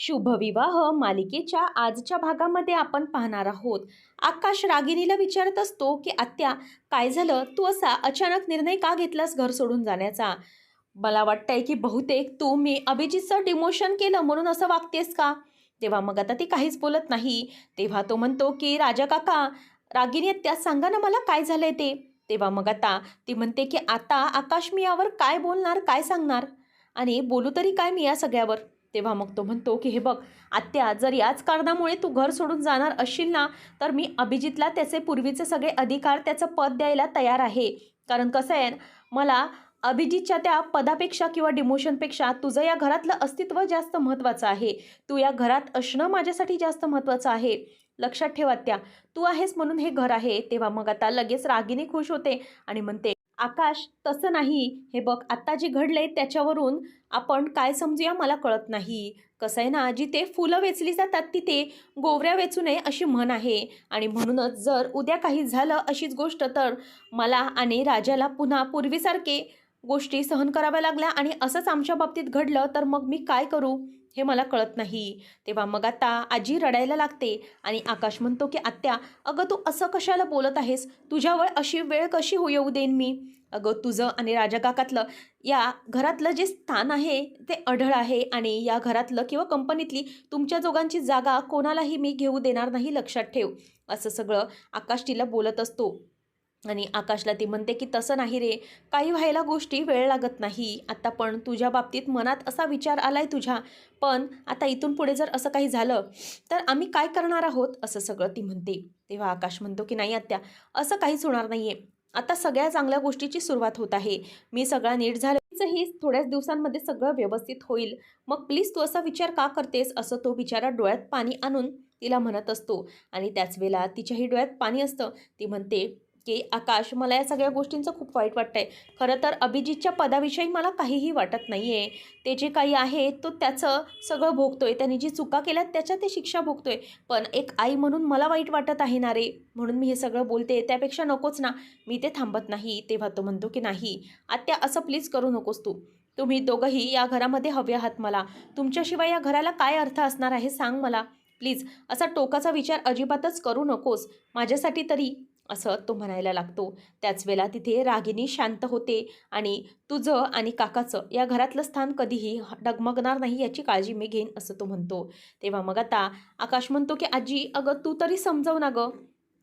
शुभविवाह मालिकेच्या आजच्या भागामध्ये आपण पाहणार आहोत. आकाश रागिनीला विचारत असतो की आत्या काय झालं? तू असा अचानक निर्णय का घेतलास घर सोडून जाण्याचा? मला वाटतंय की बहुतेक तू मी अभिजितचं डिमोशन केलं म्हणून असं वागतेस का? तेव्हा मग आता ती काहीच बोलत नाही. तेव्हा तो म्हणतो की राजा काका रागिनी आत्या सांगा ना मला काय झालंय ते? तेव्हा मग आता ती म्हणते की आता आकाश मी यावर काय बोलणार काय सांगणार? आणि बोलू तरी काय मी या सगळ्यावर? तेव्हा मग तो म्हणतो की हे बघ आत्या जर याच कारणामुळे तू घर सोडून जाणार असशील ना तर मी अभिजितला त्याचे पूर्वीचे सगळे अधिकार त्याचं पद द्यायला तयार आहे. कारण कसं आहे मला अभिजितच्या त्या पदापेक्षा किंवा डिमोशनपेक्षा तुझं या घरातलं अस्तित्व जास्त महत्त्वाचं आहे. तू या घरात असणं माझ्यासाठी जास्त महत्त्वाचं आहे. लक्षात ठेवा त्या तू आहेस म्हणून हे घर आहे. तेव्हा मग आता लगेच रागीने खुश होते आणि म्हणते आकाश तसं नाही. हे बघ आत्ता जे घडलंय त्याच्यावरून आपण काय समजूया मला कळत नाही. कसं आहे ना जिथे फुलं वेचली जातात तिथे गोवऱ्या वेचू नये अशी म्हण आहे. आणि म्हणूनच जर उद्या काही झालं अशीच गोष्ट तर मला आणि राजाला पुन्हा पूर्वीसारखे गोष्टी सहन कराव्या लागल्या आणि असंच आमच्या बाबतीत घडलं तर मग मी काय करू? हे मला कळत नाही. तेव्हा मग आता आजी रडायला लागते आणि आकाश म्हणतो की आत्या अगं तू असं कशाला बोलत आहेस? तुझ्यावर अशी वेळ कशी हो येऊ देईन मी? अगं तुझं आणि राजा काकातलं या घरातलं जे स्थान आहे ते अढळ आहे आणि या घरातलं किंवा कंपनीतली तुमच्या जोगांची जागा कोणालाही मी घेऊ देणार नाही लक्षात ठेव. असं सगळं आकाश तिला बोलत असतो. आणि आकाशला ती म्हणते की तसं नाही रे. काही व्हायला गोष्टी वेळ लागत नाही. आत्ता पण तुझ्या बाबतीत मनात असा विचार आला आहे तुझ्या. पण आता इथून पुढे जर असं काही झालं तर आम्ही काय करणार आहोत? असं सगळं ती म्हणते. तेव्हा आकाश म्हणतो की नाही आत्या असं काहीच होणार नाही आहे आता सगळ्या चांगल्या गोष्टीची सुरुवात होत आहे. मी सगळा नीट झालं ही थोड्याच दिवसांमध्ये सगळं व्यवस्थित होईल. मग प्लीज तू असा विचार का करतेस? असं तो बिचारा डोळ्यात पाणी आणून तिला म्हणत असतो. आणि त्याच वेळेला तिच्याही डोळ्यात पाणी असतं. ती म्हणते की आकाश मला या सगळ्या गोष्टींचं खूप वाईट वाटतंय. खरं तर अभिजितच्या पदाविषयी मला काहीही वाटत नाही आहे ते जे काही आहे तो त्याचं सगळं भोगतोय. त्याने जी चुका केल्या त्याच्या ते शिक्षा भोगतोय. पण एक आई म्हणून मला वाईट वाटत आहे ना रे? म्हणून मी हे सगळं बोलते. त्यापेक्षा नकोच ना. मी ते थांबत नाही. तेव्हा तो म्हणतो की नाही. आत्या असं प्लीज करू नकोस तू. तुम्ही दोघंही या घरामध्ये हवे आहात मला. तुमच्याशिवाय या घराला काय अर्थ असणार आहे सांग मला. प्लीज असा टोकाचा विचार अजिबातच करू नकोस. माझ्यासाठी तरी असं तो म्हणायला लागतो. त्याच वेळेला तिथे रागिनी शांत होते आणि तुझं आणि काकाचं या घरातलं स्थान कधीही डगमगणार नाही याची काळजी मी घेईन असं तो म्हणतो. तेव्हा मग आता आकाश म्हणतो की आजी अगं तू तरी समजव ना गं.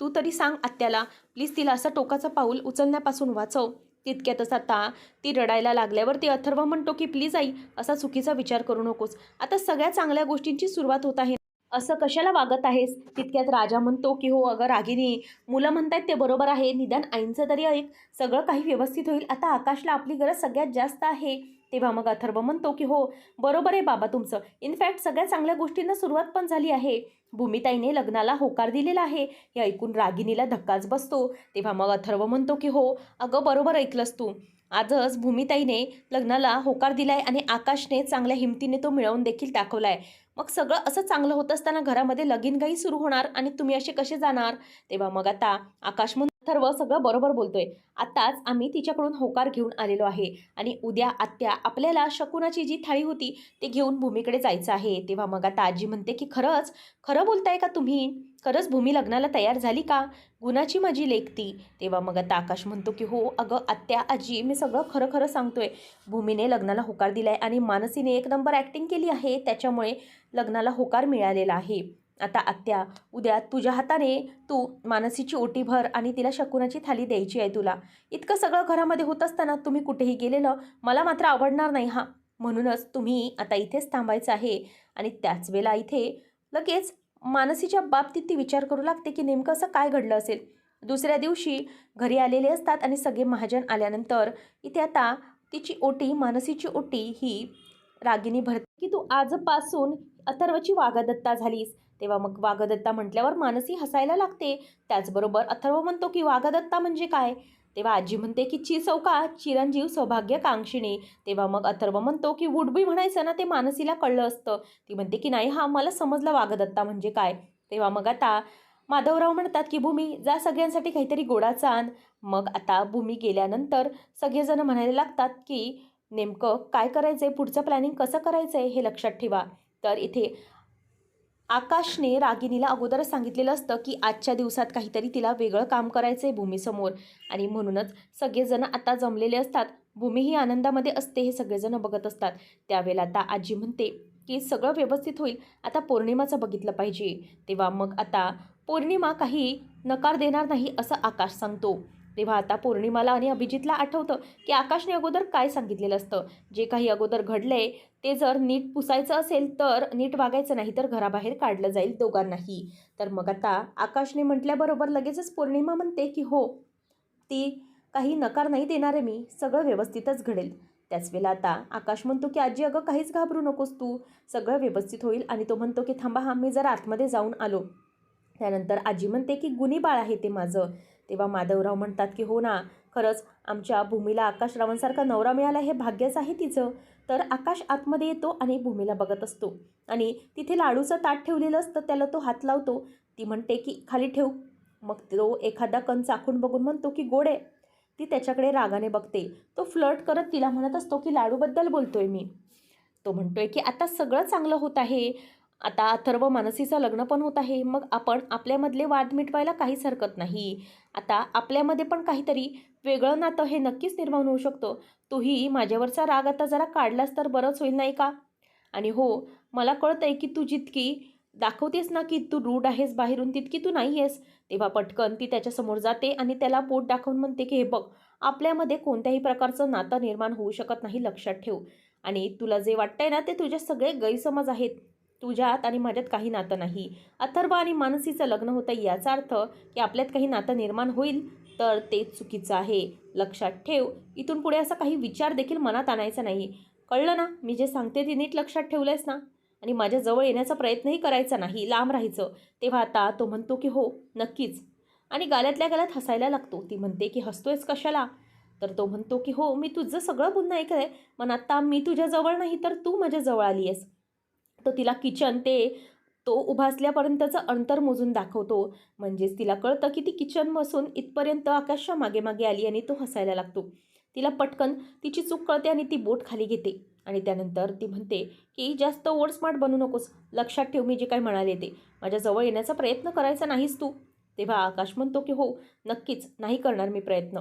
तू तरी सांग आत्याला प्लीज तिला असं टोकाचं पाऊल उचलण्यापासून वाचव. तितक्यातच आता ती रडायला लागल्यावर ती अथर्व म्हणतो की प्लीज आई असा चुकीचा विचार करू नकोस. आता सगळ्या चांगल्या गोष्टींची सुरुवात होत आहे असं कशाला वागत आहेस? तितक्यात राजा म्हणतो की हो अगं रागिनी मुलं म्हणतायत ते बरोबर आहे. निदान आईंचं तरी ऐक. सगळं काही व्यवस्थित होईल. आता आकाशला आपली गरज सगळ्यात जास्त आहे. तेव्हा मग अथर्व म्हणतो की हो बरोबर आहे बाबा तुमचं. इनफॅक्ट सगळ्या चांगल्या गोष्टींना सुरुवात पण झाली आहे. भूमिताईने लग्नाला होकार दिलेला आहे. हे ऐकून रागिनीला धक्काच बसतो. तेव्हा मग अथर्व म्हणतो की हो अगं बरोबर ऐकलंस तू. आजच भूमिताईने लग्नाला होकार दिला आहे आणि आकाशने चांगल्या हिमतीने तो मिळवून देखील दाखवला आहे मग सगळं असं चांगलं होत असताना घरामध्ये लगीनगाई सुरू होणार आणि तुम्ही असे कसे जाणार? तेव्हा मग आता आकाश म्हणून थर्व सगळं बरोबर बोलतोय. आत्ताच आम्ही तिच्याकडून होकार घेऊन आलेलो आहे आणि उद्या आत्या आपल्याला शकुनाची जी थाळी होती ते घेऊन भूमीकडे जायचं आहे. तेव्हा मग आता आजी म्हणते की खरंच? खरं बोलताय का तुम्ही? खरंच भूमी लग्नाला तयार झाली का? गुणाची माझी लेखती तेव्हा मग आता आकाश म्हणतो की हो अगं आत्या आजी मी सगळं खरं खरं सांगतोय. भूमीने लग्नाला होकार दिलाय आणि मानसीने एक नंबर ॲक्टिंग केली आहे. त्याच्यामुळे लग्नाला होकार मिळालेला आहे. आता आत्या उद्या तुझ्या हाताने तू मानसीची ओटी भर आणि तिला शकुनाची थाली द्यायची आहे तुला. इतकं सगळं घरामध्ये होत असताना तुम्ही कुठेही गेलेलं मला मात्र आवडणार नाही हा. म्हणूनच तुम्ही आता इथेच थांबायचं आहे आणि त्याच वेळेला इथे लगेच मानसीच्या बाबतीत ती विचार करू लागते की नेमकं असं काय घडलं असेल. दुसऱ्या दिवशी घरी आलेले असतात आणि सगळे महाजन आल्यानंतर इथे आता तिची ओटी मानसीची ओटी ही रागिनी भरते की तू आजपासून अथर्वची वागदत्ता झालीस. तेव्हा मग वाघदत्ता म्हटल्यावर मानसी हसायला लागते. त्याचबरोबर अथर्व म्हणतो की वाघदत्ता म्हणजे काय? तेव्हा आजी म्हणते की ची चौका चिरंजीव सौभाग्य कांक्षिणी तेव्हा मग अथर्व म्हणतो की वुडबी म्हणायचं ना ते मानसीला कळलं असतं. ती म्हणते की नाही हा मला समजलं वाघदत्ता म्हणजे काय. तेव्हा मग आता माधवराव म्हणतात की भूमी जा सगळ्यांसाठी काहीतरी गोडाचा आण मग आता भूमी गेल्यानंतर सगळेजण म्हणायला लागतात की नेमकं काय करायचं आहे पुढचं प्लॅनिंग कसं करायचं आहे हे लक्षात ठेवा. तर इथे आकाशने रागिनीला अगोदर सांगितलेलं असतं की आजच्या दिवसात काहीतरी तिला वेगळं काम करायचं आहे भूमीसमोर. आणि म्हणूनच सगळेजण आता जमलेले असतात. भूमी ही आनंदामध्ये असते हे सगळेजण बघत असतात. त्यावेळेला आता आजी म्हणते की सगळं व्यवस्थित होईल. आता पौर्णिमाचं बघितलं पाहिजे. तेव्हा मग आता पौर्णिमा काही नकार देणार नाही असं आकाश सांगतो. तेव्हा आता पौर्णिमाला आणि अभिजितला आठवतं की आकाशने अगोदर काय सांगितलेलं असतं. जे काही अगोदर घडलंय ते जर नीट पुसायचं असेल तर नीट वागायचं नाही तर घराबाहेर काढलं जाईल दोघांनाही. तर मग आता आकाशने म्हटल्याबरोबर लगेचच पौर्णिमा म्हणते की हो ती काही नकार नाही देणार आहे मी सगळं व्यवस्थितच घडेल. त्याच वेळेला आता आकाश म्हणतो की आजी अगं काहीच घाबरू नकोस तू सगळं व्यवस्थित होईल. आणि तो म्हणतो की थांबा हा मी जर आतमध्ये जाऊन आलो. त्यानंतर आजी म्हणते की गुन्हे बाळ आहे ते माझं. तेव्हा माधवराव म्हणतात की हो ना खरंच आमच्या भूमीला आकाशरावांसारखा नवरा मिळाला हे भाग्यच आहे तिचं. तर आकाश आतमध्ये येतो आणि भूमीला बघत असतो. आणि तिथे लाडूचं ताट ठेवलेलं असतं त्याला तो हात लावतो. ती म्हणते की खाली ठेव. मग तो एखादा कण चाखून बघून म्हणतो की गोड आहे. ती त्याच्याकडे रागाने बघते. तो फ्लर्ट करत तिला म्हणत असतो की लाडूबद्दल बोलतोय मी. तो म्हणतोय की आता सगळं चांगलं होत आहे. आता अथर्व मानसीचं लग्न पण होत आहे. मग आपण आपल्यामधले वाद मिटवायला काहीच हरकत नाही. आता आपल्यामध्ये पण काहीतरी वेगळं नातं हे नक्कीच निर्माण होऊ शकतो. तूही माझ्यावरचा राग आता जरा काढलास तर बरंच होईल नाही का? आणि हो मला कळतंय की तू जितकी दाखवतेस ना की तू रूढ आहेस बाहेरून तितकी तू नाही आहेस. तेव्हा पटकन ती त्याच्यासमोर जाते आणि त्याला पोट दाखवून म्हणते की हे बघ आपल्यामध्ये कोणत्याही प्रकारचं नातं निर्माण होऊ शकत नाही लक्षात ठेव. आणि तुला जे वाटतंय ना ते तुझे सगळे गैरसमज आहेत. तुझ्यात आणि माझ्यात काही नातं नाही. अथर्व आणि मानसीचं लग्न होतं याचा अर्थ की आपल्यात काही नातं निर्माण होईल तर ते चुकीचं आहे. लक्षात ठेव इथून पुढे असा काही विचार देखील मनात आणायचा नाही. कळलं ना? मी जे सांगते ते नीट लक्षात ठेवलंयस ना? आणि माझ्या जवळ येण्याचा प्रयत्नही करायचा नाही. लांब राहायचं. तेव्हा आता तो म्हणतो की हो नक्कीच. आणि गाल्यातल्या गाल्यात हसायला लागतो. ती म्हणते की हसतोयस कशाला? तर तो म्हणतो की हो मी तुझं सगळं पुन्हा ऐकलं आहे पण आत्ता मी तुझ्याजवळ नाही तर तू माझ्याजवळ आली आहेस तर तिला किचन ते तो उभा असल्यापर्यंतचं अंतर मोजून दाखवतो. म्हणजेच तिला कळतं की ती किचन बसून इथपर्यंत आकाशच्या मागे मागे आली आणि तो हसायला लागतो. तिला पटकन तिची चूक कळते आणि ती बोट खाली घेते. आणि त्यानंतर ती म्हणते की जास्त ओढ स्मार्ट बनू नकोस. लक्षात ठेव मी जे काही म्हणाले ते. माझ्याजवळ येण्याचा प्रयत्न करायचा नाहीस तू. तेव्हा आकाश म्हणतो की हो नक्कीच. नाही करणार मी प्रयत्न.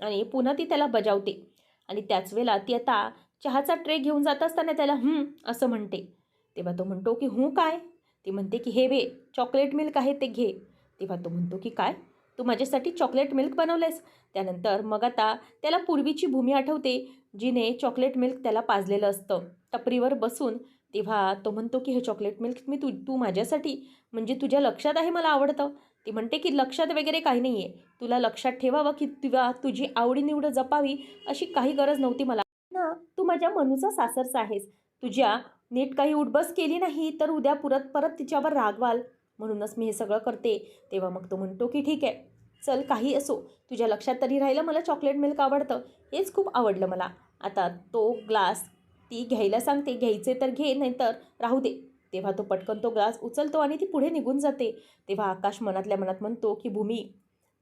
आणि पुन्हा ती त्याला बजावते. आणि त्याच वेळेला ती आता चहाचा ट्रे घेऊन जात असताना त्याला हं असं म्हणते. तेव्हा तो म्हणतो की हूं काय? ती म्हणते की हे वे चॉकलेट मिल्क आहे ते घे. तेव्हा तो म्हणतो की काय? तू माझ्यासाठी चॉकलेट मिल्क बनवलंयस? त्यानंतर मग आता त्याला पूर्वीची भूमी आठवते जिने चॉकलेट मिल्क त्याला पाजलेलं असतं. टपरीवर बसून तेव्हा तो म्हणतो की हे चॉकलेट मिल्क मी तू तू माझ्यासाठी म्हणजे तुझ्या लक्षात आहे मला आवडतं? ती म्हणते की लक्षात वगैरे काही नाही आहे तुला लक्षात ठेवावं की तुला तुझी आवडीनिवड जपावी अशी काही गरज नव्हती मला. ना तू माझ्या मनूचा सासरचा आहेस. तुझ्या नीट काही उठबस केली नाही तर उद्या पुरत परत तिच्यावर रागवाल. म्हणूनच मी हे सगळं करते. तेव्हा मग तो म्हणतो की ठीक आहे चल काही असो. तुझ्या लक्षात तरी राहिलं मला चॉकलेट मिल्क आवडतं. हेच खूप आवडलं मला. आता तो ग्लास ती घ्यायला सांगते. घ्यायचे तर घे नाहीतर राहू दे. तेव्हा तो पटकन तो ग्लास उचलतो आणि ती पुढे निघून जाते. तेव्हा आकाश मनातल्या मनात म्हणतो की भूमी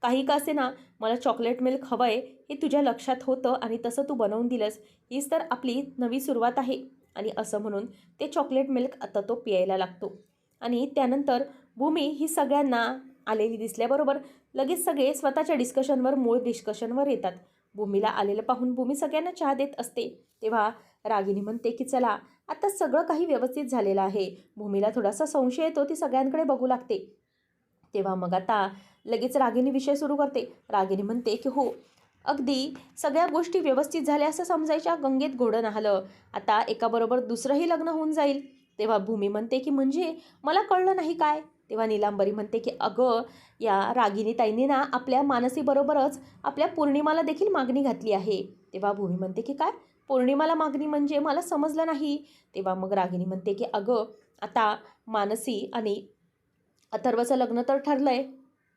काही का असे ना मला चॉकलेट मिल्क हवं आहे हे तुझ्या लक्षात होतं आणि तसं तू बनवून दिलंस. हीच तर आपली नवी सुरुवात आहे. आणि असं म्हणून ते चॉकलेट मिल्क आता तो प्यायला लागतो. आणि त्यानंतर भूमी ही सगळ्यांना आलेली दिसल्याबरोबर लगेच सगळे स्वतःच्या डिस्कशनवर मूळ डिस्कशनवर येतात. भूमीला आलेलं पाहून भूमी सगळ्यांना चहा देत असते. तेव्हा रागिनी म्हणते की चला आता सगळं काही व्यवस्थित झालेलं आहे. भूमीला थोडासा संशय येतो ती सगळ्यांकडे बघू लागते. तेव्हा मग आता लगेच रागिनी विषय सुरू करते. रागिनी म्हणते की हो अगदी सगळ्या गोष्टी व्यवस्थित झाल्या असं समजायच्या गंगेत घोडं नाहलं. आता एकाबरोबर दुसरंही लग्न होऊन जाईल. तेव्हा भूमी म्हणते की म्हणजे मला कळलं नाही काय? तेव्हा निलांबरी म्हणते की अगं या रागिनीताईंनी ना आपल्या मानसीबरोबरच आपल्या पौर्णिमाला देखील मागणी घातली आहे. तेव्हा भूमी म्हणते की काय? पौर्णिमाला मागणी म्हणजे मला समजलं नाही. तेव्हा मग रागिनी म्हणते की अगं आता मानसी आणि अथर्वचं लग्न तर ठरलं आहे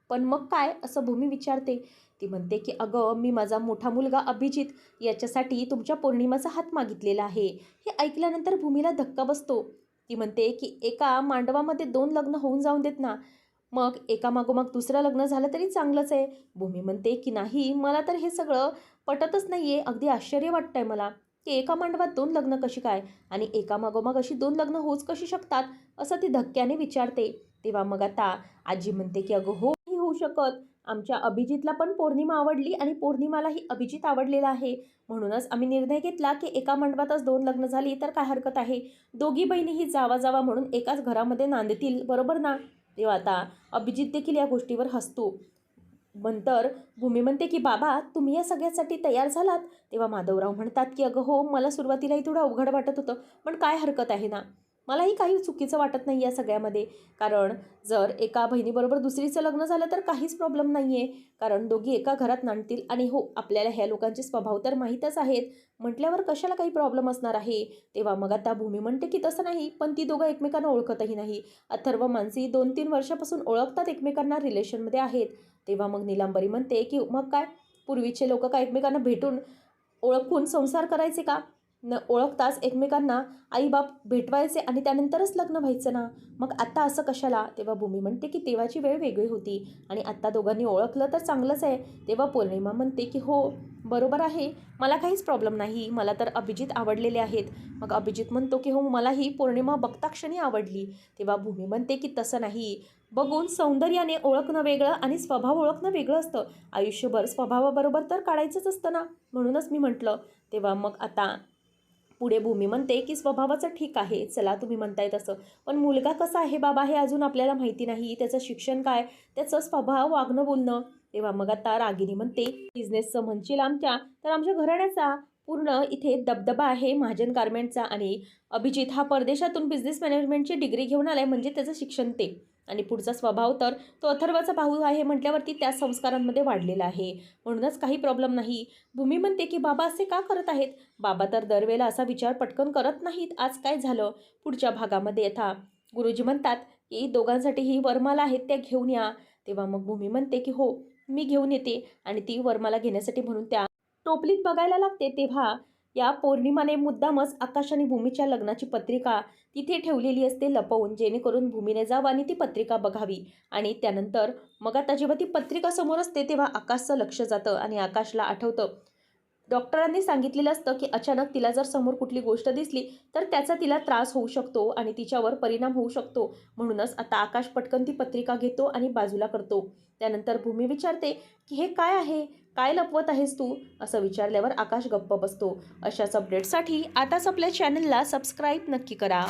पण मग काय असं भूमी विचारते. ती म्हणते की अगं मी माझा मोठा मुलगा अभिजित याच्यासाठी तुमच्या पौर्णिमाचा हात मागितलेला आहे. हे ऐकल्यानंतर भूमीला धक्का बसतो. ती म्हणते की एका मांडवामध्ये दोन लग्न होऊन जाऊन देत ना. मग एका मागोमाग दुसरं लग्न झालं तरी चांगलंच आहे. भूमी म्हणते की नाही मला तर हे सगळं पटतच नाही आहे अगदी आश्चर्य वाटतं आहे मला की एका मांडवात दोन लग्न कशी काय आणि एका मागोमाग अशी दोन लग्न होऊच कशी शकतात? असं ती धक्क्याने विचारते. तेव्हा मग आता आजी म्हणते की अगं हो होऊ शकत. आमच्या अभिजितला पण पौर्णिमा आवडली आणि पौर्णिमालाही अभिजित आवडलेला आहे. म्हणूनच आम्ही निर्णय घेतला की एका मंडपातच दोन लग्न झाली तर काय हरकत आहे? दोघी बहिणीही जावा जावा म्हणून एकाच घरामध्ये नांदतील बरोबर ना? तेव्हा आता अभिजित देखील या गोष्टीवर हसतो. नंतर भूमी म्हणते की बाबा तुम्ही या सगळ्यासाठी तयार झालात? तेव्हा माधवराव म्हणतात की अगं हो मला सुरुवातीलाही थोडं अवघड वाटत होतं पण काय हरकत आहे ना? मलाही काही चुकीचं वाटत नाही या सगळ्यामध्ये. कारण जर एका बहिणीबरोबर दुसरीचं लग्न झालं तर काहीच प्रॉब्लेम नाही आहे कारण दोघी एका घरात नांडतील आणि हो आपल्याला ह्या लोकांचे स्वभाव तर माहीतच आहेत. म्हटल्यावर कशाला काही प्रॉब्लेम असणार आहे? तेव्हा मग आता भूमी म्हणते की तसं नाही पण ती दोघं एकमेकांना ओळखतही नाही. अथर्व मानसी दोन तीन वर्षापासून ओळखतात एकमेकांना रिलेशनमध्ये आहेत. तेव्हा मग निलांबरी म्हणते की मग काय? पूर्वीचे लोक काय एकमेकांना भेटून ओळखून संसार करायचे का? न ओळखताच एकमेकांना आईबाप भेटवायचे आणि त्यानंतरच लग्न व्हायचं ना? मग आत्ता असं कशाला? तेव्हा भूमी म्हणते की तेव्हाची वेळ वेगळी होती. आणि आत्ता दोघांनी ओळखलं तर चांगलंच आहे. तेव्हा पौर्णिमा म्हणते की हो बरोबर आहे. मला काहीच प्रॉब्लेम नाही. मला तर अभिजित आवडलेले आहेत. मग अभिजित म्हणतो की हो मलाही पौर्णिमा बघताक्षणी आवडली. तेव्हा भूमी म्हणते की तसं नाही. बघून सौंदर्याने ओळखणं वेगळं आणि स्वभाव ओळखणं वेगळं असतं. आयुष्यभर स्वभावाबरोबर तर काढायचंच असतं ना? म्हणूनच मी म्हटलं. तेव्हा मग आता पुढे भूमी म्हणते की स्वभावाचं ठीक आहे चला तुम्ही म्हणताय तसं. पण मुलगा कसा आहे बाबा हे अजून आपल्याला माहिती नाही त्याचं शिक्षण काय त्याचं स्वभाव वागणं बोलणं. तेव्हा मग आता रागिनी म्हणते बिझनेसचं म्हणशील आमच्या तर आमच्या घराण्याचा पूर्ण इथे दबदबा आहे महाजन गारमेंटचा आणि अभिजित हा परदेशातून बिझनेस मॅनेजमेंटची डिग्री घेऊन आलाय म्हणजे त्याचं शिक्षण ते. आणि पुढचा स्वभाव तर तो अथर्वाचा भाऊ आहे म्हटल्यावरती त्या संस्कारांमध्ये वाढलेला आहे. म्हणूनच काही प्रॉब्लेम नाही. भूमी म्हणते की बाबा असे का करत आहेत? बाबा तर दरवेळेला असा विचार पटकन करत नाहीत. आज काय झालं? पुढच्या भागामध्ये यथा. गुरुजी म्हणतात की दोघांसाठी ही वरमाला आहेत त्या घेऊन या. तेव्हा मग भूमी म्हणते की हो मी घेऊन येते. आणि ती वरमाला घेण्यासाठी म्हणून त्या टोपलीत बघायला लागते. तेव्हा या पौर्णिमाने मुद्दामच आकाश आणि भूमीच्या लग्नाची पत्रिका तिथे ठेवलेली असते लपवून जेणेकरून भूमीने जावं आणि ती पत्रिका बघावी. आणि त्यानंतर मग आता जेव्हा ती पत्रिका समोर असते तेव्हा आकाशचं लक्ष जातं आणि आकाशला आठवतं. डॉक्टरांनी सांगितलेलं असतं की अचानक तिला जर समोर कुठली गोष्ट दिसली तर त्याचा तिला त्रास होऊ शकतो आणि तिच्यावर परिणाम होऊ शकतो. म्हणूनच आता आकाश पटकन ती पत्रिका घेतो आणि बाजूला करतो. त्यानंतर भूमी विचारते की हे काय आहे? काय लपवत आहेस तू? असं विचारल्यावर आकाश गप्प बसतो. अशाच अपडेटसाठी आताच आपल्या चॅनलला सबस्क्राईब नक्की करा.